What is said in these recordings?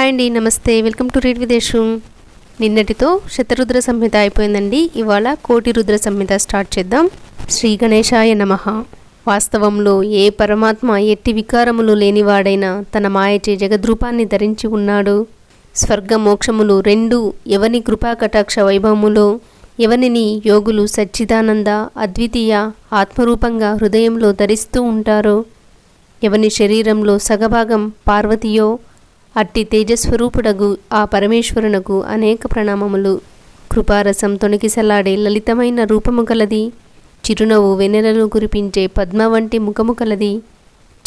Hi అండి నమస్తే. Welcome to read విదేశం. నిన్నటితో శతరుద్ర సంహిత అయిపోయిందండి. ఇవాళ కోటి రుద్ర సంహిత స్టార్ట్ చేద్దాం. శ్రీ గణేశాయ నమః. వాస్తవంలో ఏ పరమాత్మ ఎట్టి వికారములు లేనివాడైనా తన మాయచే జగద్రూపాన్ని ధరించి ఉన్నాడు. స్వర్గ మోక్షములు రెండు ఎవని కృపా కటాక్ష వైభవములో ఎవనిని యోగులు సచ్చిదానంద అద్వితీయ ఆత్మరూపంగా హృదయంలో ధరిస్తూ ఉంటారో ఎవని శరీరంలో సగభాగం పార్వతియో అట్టి తేజస్వరూపుడగు ఆ పరమేశ్వరునకు అనేక ప్రణామములు. కృపారసం తొణికిసలాడే లలితమైన రూపము కలది చిరునవ్వు వెన్నెలను కురిపించే పద్మ వంటి ముఖము కలది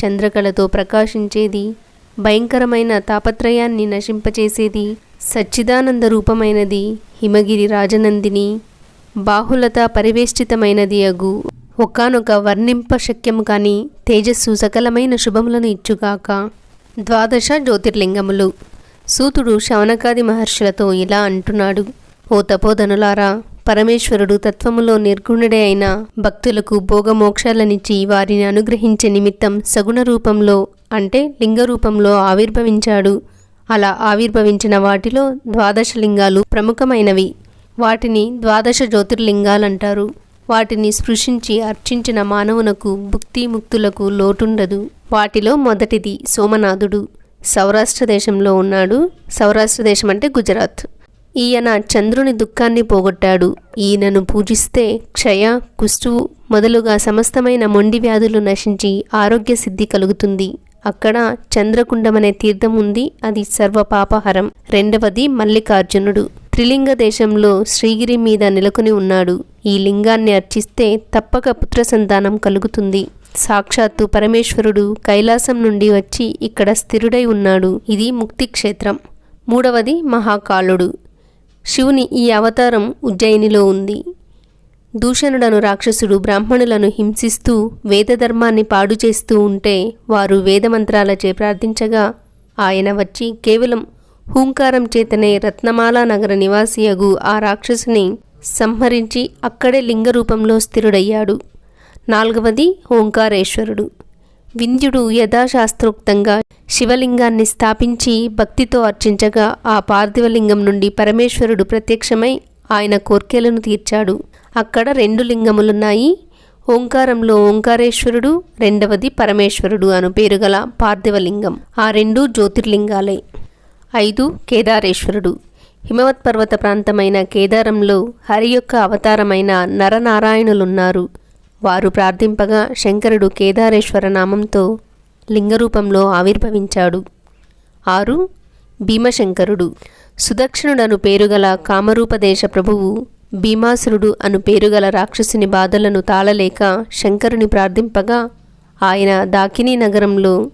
చంద్రకళతో ప్రకాశించేది. భయంకరమైన తాపత్రయాన్ని నశింపచేసేది. సచ్చిదానంద రూపమైనది. హిమగిరి రాజనందిని. బాహులత పరివేష్టితమైనది అగు. ఒకనొక వర్ణింప శక్యము కాని తేజస్సు సకలమైన శుభములను ఇచ్చుగాక. ద్వాదశ జ్యోతిర్లింగములు. సూతుడు శవనకాది మహర్షులతో ఇలా అంటున్నాడు. ఓ తపోధనులారా పరమేశ్వరుడు తత్వములో నిర్గుణుడే అయిన భక్తులకు భోగమోక్షాలనిచ్చి వారిని అనుగ్రహించే నిమిత్తం సగుణ రూపంలో అంటే లింగ రూపంలో ఆవిర్భవించాడు. అలా ఆవిర్భవించిన వాటిలో ద్వాదశ లింగాలు ప్రముఖమైనవి. వాటిని ద్వాదశ జ్యోతిర్లింగాలంటారు. వాటిని స్పృశించి అర్చించిన మానవునకు భుక్తి ముక్తులకు లోటుండదు. వాటిలో మొదటిది సోమనాథుడు. సౌరాష్ట్ర దేశంలో ఉన్నాడు. సౌరాష్ట్ర దేశం అంటే గుజరాత్. ఈయన చంద్రుని దుఃఖాన్ని పోగొట్టాడు. ఈయనను పూజిస్తే క్షయ కుష్టు మొదలుగా సమస్తమైన మొండి వ్యాధులు నశించి ఆరోగ్య సిద్ధి కలుగుతుంది. అక్కడ చంద్రకుండమనే తీర్థం ఉంది. అది సర్వ పాపహరం రెండవది మల్లికార్జునుడు. త్రిలింగ దేశంలో శ్రీగిరి మీద నెలకొని ఉన్నాడు. ఈ లింగాన్ని అర్చిస్తే తప్పక పుత్ర సంతానం కలుగుతుంది. సాక్షాత్తు పరమేశ్వరుడు కైలాసం నుండి వచ్చి ఇక్కడ స్థిరుడై ఉన్నాడు. ఇది ముక్తి క్షేత్రం. మూడవది మహాకాలుడు. శివుని ఈ అవతారం ఉజ్జయినిలో ఉంది. దూషణుడను రాక్షసుడు బ్రాహ్మణులను హింసిస్తూ వేదధర్మాన్ని పాడు చేస్తూ ఉంటే వారు వేదమంత్రాలచే ప్రార్థించగా ఆయన వచ్చి కేవలం హూంకారం చేతనే రత్నమాల నగర నివాసియగు ఆ రాక్షసుని సంహరించి అక్కడే లింగ రూపంలో స్థిరుడయ్యాడు. నాలుగవది ఓంకారేశ్వరుడు. వింధ్యుడు యథాశాస్త్రోక్తంగా శివలింగాన్ని స్థాపించి భక్తితో అర్చించగా ఆ పార్థివలింగం నుండి పరమేశ్వరుడు ప్రత్యక్షమై ఆయన కోర్కెలను తీర్చాడు. అక్కడ రెండు లింగములున్నాయి. ఓంకారంలో ఓంకారేశ్వరుడు రెండవది పరమేశ్వరుడు అను పేరుగల పార్థివలింగం. ఆ రెండు జ్యోతిర్లింగాలే. ఐదు కేదారేశ్వరుడు. హిమవత్ పర్వత ప్రాంతమైన కేదారంలో హరి యొక్క అవతారమైన నరనారాయణులున్నారు. వారు ప్రార్థింపగా శంకరుడు కేదారేశ్వర నామంతో లింగరూపంలో ఆవిర్భవించాడు. ఆరు. భీమశంకరుడు. సుదక్షిణుడను పేరుగల కామరూపదేశ ప్రభువు భీమాసురుడు అను పేరుగల రాక్షసుని బాధలను తాళలేక శంకరుని ప్రార్థింపగా ఆయన దాకినీ నగరంలో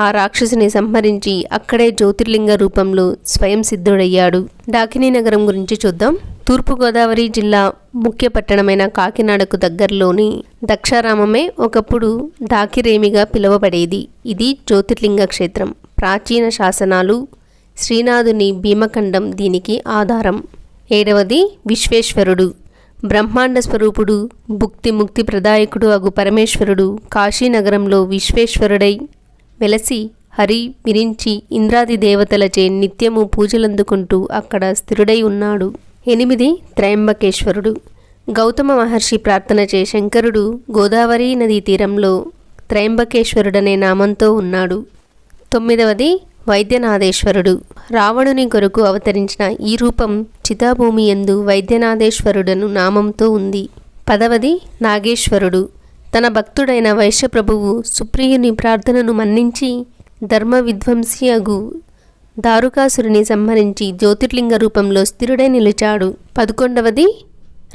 ఆ రాక్షసుని సంహరించి అక్కడే జ్యోతిర్లింగ రూపంలో స్వయం సిద్ధుడయ్యాడు. డాకినీ నగరం గురించి చూద్దాం. తూర్పుగోదావరి జిల్లా ముఖ్య పట్టణమైన కాకినాడకు దగ్గరలోని దక్షారామమే ఒకప్పుడు డాకిరేమిగా పిలువబడేది. ఇది జ్యోతిర్లింగ క్షేత్రం. ప్రాచీన శాసనాలు శ్రీనాథుని భీమఖండం దీనికి ఆధారం. ఏడవది విశ్వేశ్వరుడు. బ్రహ్మాండ స్వరూపుడు భుక్తి ముక్తి ప్రదాయకుడు అగు పరమేశ్వరుడు కాశీనగరంలో విశ్వేశ్వరుడై వెలసి హరి విరించి ఇంద్రాది దేవతలచే నిత్యము పూజలందుకుంటూ అక్కడ స్థిరుడై ఉన్నాడు. ఎనిమిది త్రయంబకేశ్వరుడు. గౌతమ మహర్షి ప్రార్థన చే శంకరుడు గోదావరి నదీ తీరంలో త్రయంబకేశ్వరుడనే నామంతో ఉన్నాడు. తొమ్మిదవది వైద్యనాథేశ్వరుడు. రావణుని కొరకు అవతరించిన ఈ రూపం చితాభూమి ఎందు వైద్యనాథేశ్వరుడను నామంతో ఉంది. పదవది నాగేశ్వరుడు. తన భక్తుడైన వైశ్యప్రభువు సుప్రియుని ప్రార్థనను మన్నించి ధర్మ విధ్వంసియగు దారుకాసురిని దారుకాసురుని సంహరించి జ్యోతిర్లింగ రూపంలో స్థిరుడై నిలిచాడు. పదకొండవది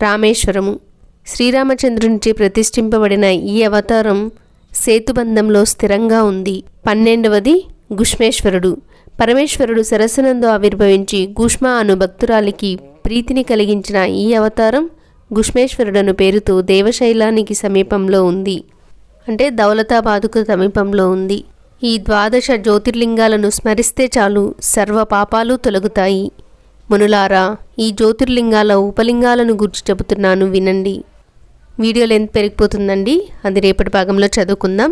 రామేశ్వరము. శ్రీరామచంద్రునిచే ప్రతిష్ఠింపబడిన ఈ అవతారం సేతుబంధంలో స్థిరంగా ఉంది. పన్నెండవది గుష్మేశ్వరుడు. పరమేశ్వరుడు సరస్సునందు ఆవిర్భవించి గుష్మ అను భక్తురాలికి ప్రీతిని కలిగించిన ఈ అవతారం గుష్మేశ్వరుడను పేరుతో దేవశైలానికి సమీపంలో ఉంది. అంటే దౌలతాబాదుకు సమీపంలో ఉంది. ఈ ద్వాదశ జ్యోతిర్లింగాలను స్మరిస్తే చాలు సర్వ పాపాలు తొలగుతాయి. మునులారా ఈ జ్యోతిర్లింగాల ఉపలింగాలను గురించి చెబుతున్నాను వినండి. వీడియో లెంత్ పెరిగిపోతుందండి. అది రేపటి భాగంలో చదువుకుందాం.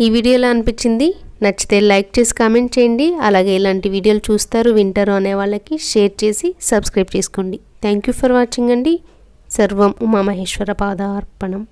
ఈ వీడియోలో అనిపించింది? నచ్చితే లైక్ చేసి కామెంట్ చేయండి. అలాగే ఇలాంటి వీడియోలు చూస్తారు వింటారు అనే వాళ్ళకి షేర్ చేసి సబ్స్క్రైబ్ చేసుకోండి. థ్యాంక్ యూ ఫర్ వాచింగ్ అండి. சர்வம் உமாமகேஸ்வர பாதார்ப்பணம்.